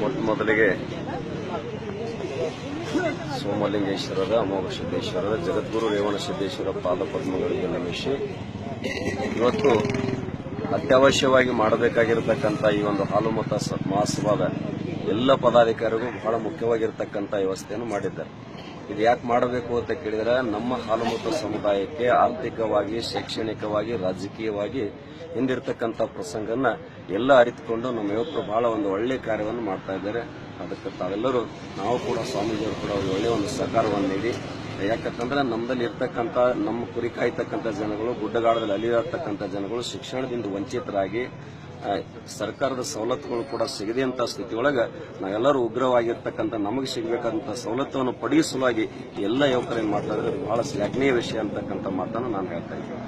ಮೊಟ್ಟ ಮೊದಲಿಗೆ ಸೋಮಲಿಂಗೇಶ್ವರರ ಅಮೋಘ ಸಿದ್ದೇಶ್ವರರ ಜಗದ್ಗುರು ರೇವಣ ಸಿದ್ದೇಶ್ವರ ಪಾದ ಪದ್ಮಗಳಿಗೆ ನಮಿಸಿ. ಇವತ್ತು ಅತ್ಯವಶ್ಯವಾಗಿ ಮಾಡಬೇಕಾಗಿರತಕ್ಕಂಥ ಈ ಒಂದು ಹಾಲು ಮತ ಮಹಾಸಭಾದ ಎಲ್ಲ ಪದಾಧಿಕಾರಿಗೂ ಬಹಳ ಮುಖ್ಯವಾಗಿರ್ತಕ್ಕಂಥ ವ್ಯವಸ್ಥೆಯನ್ನು ಮಾಡಿದ್ದಾರೆ. ಇದು ಯಾಕೆ ಮಾಡಬೇಕು ಅಂತ ಕೇಳಿದ್ರೆ, ನಮ್ಮ ಹಾಲುಮತ ಸಮುದಾಯಕ್ಕೆ ಆರ್ಥಿಕವಾಗಿ, ಶೈಕ್ಷಣಿಕವಾಗಿ, ರಾಜಕೀಯವಾಗಿ ಹಿಂದಿರ್ತಕ್ಕಂಥ ಪ್ರಸಂಗನ ಎಲ್ಲ ಅರಿತುಕೊಂಡು ನಮ್ಮ ಯುವಕರು ಬಹಳ ಒಂದು ಒಳ್ಳೆ ಕಾರ್ಯವನ್ನು ಮಾಡ್ತಾ ಇದ್ದಾರೆ. ಅದಕ್ಕೆ ತಾವೆಲ್ಲರೂ, ನಾವು ಕೂಡ ಸ್ವಾಮೀಜಿಯವರು ಕೂಡ ಒಂದು ಒಳ್ಳೆಯ ಒಂದು ಸಹಕಾರವನ್ನು ನೀಡಿ. ಯಾಕಂತಂದ್ರೆ ನಮ್ಮಲ್ಲಿ ಇರ್ತಕ್ಕಂಥ, ನಮ್ಮ ಕುರಿ ಕಾಯ್ತಕ್ಕಂಥ ಜನಗಳು, ಗುಡ್ಡಗಾಡದಲ್ಲಿ ಅಲಿಯತಕ್ಕಂಥ ಜನಗಳು ಶಿಕ್ಷಣದಿಂದ ವಂಚಿತರಾಗಿ ಸರ್ಕಾರದ ಸವಲತ್ತುಗಳು ಕೂಡ ಸಿಗದಂತ ಸ್ಥಿತಿಯೊಳಗೆ ನಾವೆಲ್ಲರೂ ಉಗ್ರವಾಗಿರ್ತಕ್ಕಂಥ ನಮಗೆ ಸಿಗಬೇಕಂತ ಸವಲತ್ತನ್ನು ಪಡೆಯುವ ಸಲುವಾಗಿ ಎಲ್ಲ ಯುವಕರು ಮಾತಾಡಿದ್ರೆ ಬಹಳ ಶ್ಲಾಘನೀಯ ವಿಷಯ ಅಂತಕ್ಕಂಥ ಮಾತನ್ನು ನಾನು ಹೇಳ್ತಾ ಇದ್ದೀನಿ.